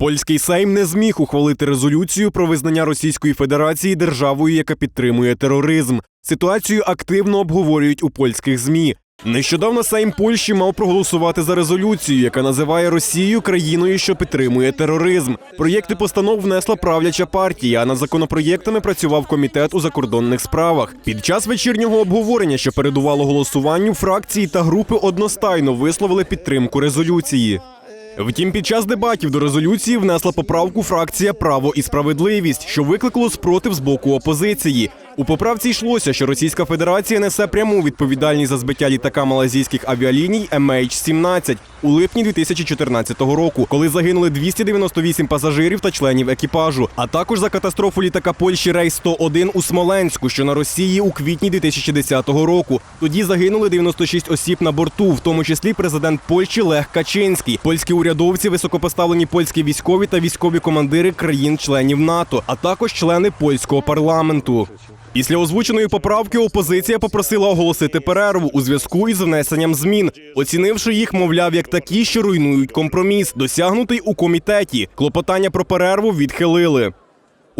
Польський Сейм не зміг ухвалити резолюцію про визнання Російської Федерації державою, яка підтримує тероризм. Ситуацію активно обговорюють у польських змі. Нещодавно Сейм Польщі мав проголосувати за резолюцію, яка називає Росію країною, що підтримує тероризм. Проєкти постанов внесла правляча партія. А над законопроєктами працював комітет у закордонних справах. Під час вечірнього обговорення, що передувало голосуванню, фракції та групи одностайно висловили підтримку резолюції. Втім, під час дебатів до резолюції внесла поправку фракція Право і справедливість, що викликало спротив з боку опозиції. У поправці йшлося, що Російська Федерація несе пряму відповідальність за збиття літака малазійських авіаліній MH17 у липні 2014 року, коли загинули 298 пасажирів та членів екіпажу, а також за катастрофу літака Польщі Рейс 101 у Смоленську, що на Росії у квітні 2010 року. Тоді загинули 96 осіб на борту, в тому числі президент Польщі Лех Качинський, польські урядовці, високопоставлені польські військові та військові командири країн-членів НАТО, а також члени польського парламенту. Після озвученої поправки опозиція попросила оголосити перерву у зв'язку із внесенням змін, оцінивши їх, мовляв, як такі, що руйнують компроміс, досягнутий у комітеті. Клопотання про перерву відхилили.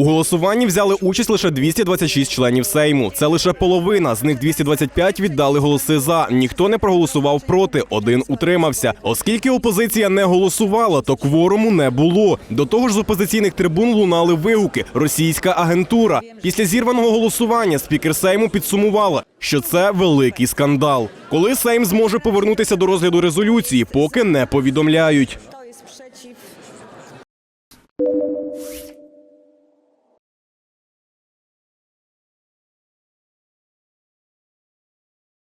У голосуванні взяли участь лише 226 членів Сейму. Це лише половина. З них 225 віддали голоси за. Ніхто не проголосував проти, один утримався. Оскільки опозиція не голосувала, то кворуму не було. До того ж, з опозиційних трибун лунали вигуки Російська агентура. Після зірваного голосування спікер Сейму підсумувала, що це великий скандал. Коли Сейм зможе повернутися до розгляду резолюції, поки не повідомляють.